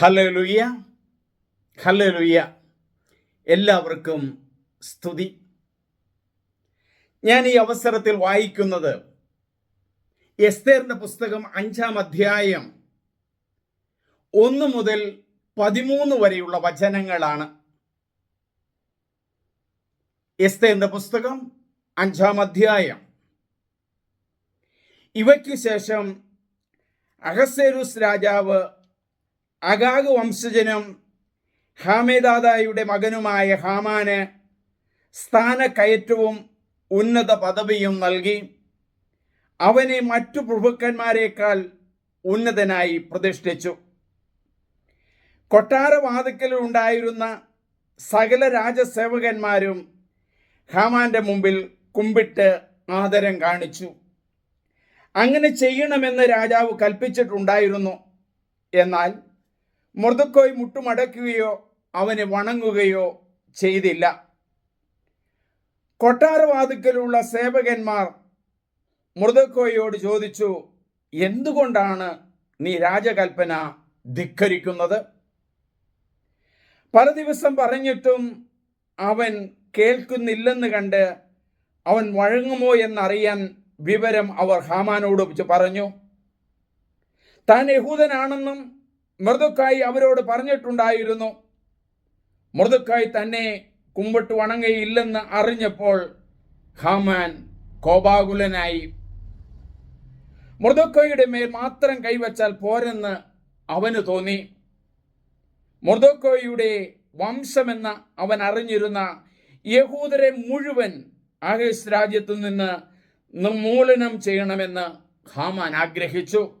ഹലലുയ്യ ഹലലുയ എല്ലാവർക്കും സ്തുതി. ഞാൻ ഈ അവസരത്തിൽ വായിക്കുന്നത് എസ്തേറിന്റെ പുസ്തകം അഞ്ചാം അധ്യായം ഒന്ന് മുതൽ പതിമൂന്ന് വരെയുള്ള വചനങ്ങളാണ്. എസ്തേറിന്റെ പുസ്തകം അഞ്ചാം അധ്യായം. ഇവയ്ക്ക് ശേഷം അഹസേരുസ് രാജാവ് അഗാഗ് വംശജനും ഹാമേദാദായുടെ മകനുമായ ഹാമാന് സ്ഥാനക്കയറ്റവും ഉന്നത പദവിയും നൽകി. അവനെ മറ്റു പ്രഭുക്കന്മാരെക്കാൾ ഉന്നതനായി പ്രതിഷ്ഠിച്ചു. കൊട്ടാരവാതുക്കലുണ്ടായിരുന്ന സകല രാജസേവകന്മാരും ഹാമാന്റെ മുമ്പിൽ കുമ്പിട്ട് ആദരം കാണിച്ചു. അങ്ങനെ ചെയ്യണമെന്ന് രാജാവ് കൽപ്പിച്ചിട്ടുണ്ടായിരുന്നു. എന്നാൽ മൃദുക്കോയ് മുട്ടുമടക്കുകയോ അവനെ വണങ്ങുകയോ ചെയ്തില്ല. കൊട്ടാരവാതിക്കലുള്ള സേവകന്മാർ മൃദുക്കോയോട് ചോദിച്ചു എന്തുകൊണ്ടാണ് നീ രാജകൽപ്പന ധിക്കരിക്കുന്നത്? പല ദിവസം പറഞ്ഞിട്ടും അവൻ കേൾക്കുന്നില്ലെന്ന് കണ്ട് അവൻ വഴങ്ങുമോ എന്നറിയാൻ വിവരം അവർ ഹാമാനോട് പറഞ്ഞു താൻ യഹൂദനാണെന്നും മൃദുക്കായി അവരോട് പറഞ്ഞിട്ടുണ്ടായിരുന്നു. മൃദുക്കായി തന്നെ കുമ്പിട്ട് വണങ്ങയില്ലെന്ന് അറിഞ്ഞപ്പോൾ ഹാമാൻ കോപാകുലനായി. മൃദുക്കോയുടെ മേൽ മാത്രം കൈവച്ചാൽ പോരെന്ന് അവന് തോന്നി. മൃദുക്കോയുടെ വംശമെന്ന് അവൻ അറിഞ്ഞിരുന്ന യഹൂദരെ മുഴുവൻ ആഹേസ് രാജ്യത്തു നിന്ന് നിർമൂലനം ചെയ്യണമെന്ന് ഹാമാൻ ആഗ്രഹിച്ചു.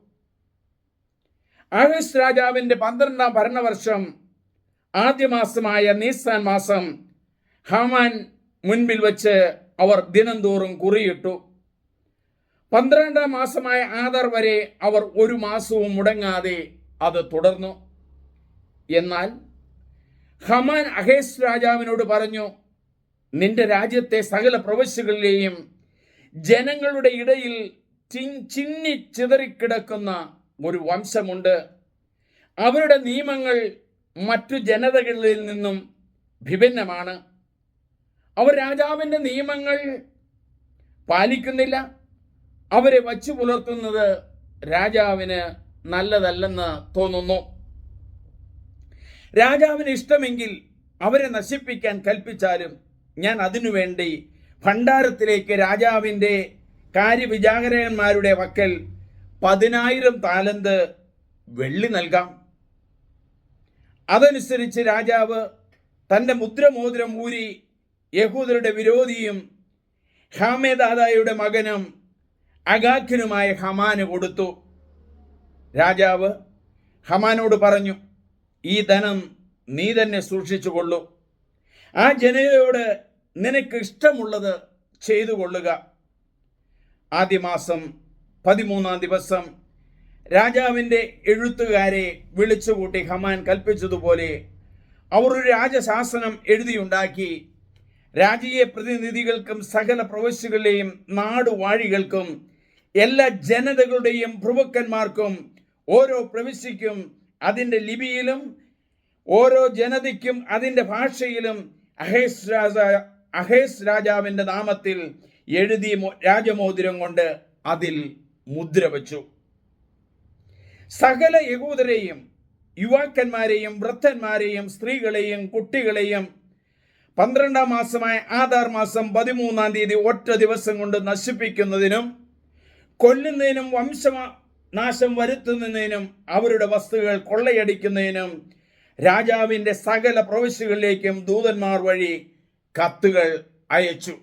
ആഹേസ് രാജാവിന്റെ പന്ത്രണ്ടാം ഭരണവർഷം ആദ്യ മാസമായ നീസാൻ മാസം ഹമാൻ മുൻപിൽ വെച്ച് അവർ ദിനംതോറും കുറിയിട്ടു. പന്ത്രണ്ടാം മാസമായ ആധാർ വരെ അവർ ഒരു മാസവും മുടങ്ങാതെ അത് തുടർന്നു. എന്നാൽ ഹമാൻ അഹേസ് രാജാവിനോട് പറഞ്ഞു നിന്റെ രാജ്യത്തെ സകല പ്രവശ്യകളിലെയും ജനങ്ങളുടെ ഇടയിൽ ചിന്നി ചിതറിക്കിടക്കുന്ന ഒരു വംശമുണ്ട്. അവരുടെ നിയമങ്ങൾ മറ്റു ജനതകളിൽ നിന്നും വിഭിന്നമാണ്. അവർ രാജാവിന്റെ നിയമങ്ങൾ പാലിക്കുന്നില്ല. അവരെ വച്ചു പുലർത്തുന്നത് രാജാവിന് നല്ലതല്ലെന്ന് തോന്നുന്നു. രാജാവിന് ഇഷ്ടമെങ്കിൽ അവരെ നശിപ്പിക്കാൻ കൽപ്പിച്ചാലും ഞാൻ അതിനുവേണ്ടി ഭണ്ഡാരത്തിലേക്ക് രാജാവിന്റെ കാര്യവിചാരകന്മാരുടെ വക്കൽ പതിനായിരം താലന്ത് വെള്ളി നൽകാം. അതനുസരിച്ച് രാജാവ് തന്റെ മുദ്രമോതിരം ഊരി യഹൂദരുടെ വിരോധിയും ഹാമേദാദായുടെ മകനും അഗാഖിനുമായ ഹമാന് കൊടുത്തു. രാജാവ് ഹമാനോട് പറഞ്ഞു ഈ ധനം നീ തന്നെ സൂക്ഷിച്ചു കൊള്ളൂ. ആ ജനതയോട് നിനക്ക് ഇഷ്ടമുള്ളത് ചെയ്തു കൊള്ളുക. ആദ്യ മാസം പതിമൂന്നാം ദിവസം രാജാവിന്റെ എഴുത്തുകാരെ വിളിച്ചുകൂട്ടി ഹമാൻ കൽപ്പിച്ചതുപോലെ അവർ ഒരു രാജശാസനം എഴുതിയുണ്ടാക്കി. രാജീയ പ്രതിനിധികൾക്കും സകല പ്രവശ്യകളുടെയും നാടുവാഴികൾക്കും എല്ലാ ജനതകളുടെയും പ്രഭുക്കന്മാർക്കും ഓരോ പ്രവിശ്യയ്ക്കും അതിന്റെ ലിപിയിലും ഓരോ ജനതയ്ക്കും അതിന്റെ ഭാഷയിലും അഹേസ് രാജ അഹേസ് രാജാവിന്റെ നാമത്തിൽ എഴുതി രാജമോതിരം കൊണ്ട് അതിൽ മുദ്ര വച്ചു. സകല യഹൂദരെയും യുവാക്കന്മാരെയും വൃദ്ധന്മാരെയും സ്ത്രീകളെയും കുട്ടികളെയും പന്ത്രണ്ടാം മാസമായ ആധാർ മാസം പതിമൂന്നാം തീയതി ഒറ്റ ദിവസം കൊണ്ട് നശിപ്പിക്കുന്നതിനും കൊല്ലുന്നതിനും വംശനാശം വരുത്തുന്നതിനും അവരുടെ വസ്തുക്കൾ കൊള്ളയടിക്കുന്നതിനും രാജാവിന്റെ സകല പ്രവിശ്യകളിലേക്കും ദൂതന്മാർ വഴി കത്തുകൾ അയച്ചു.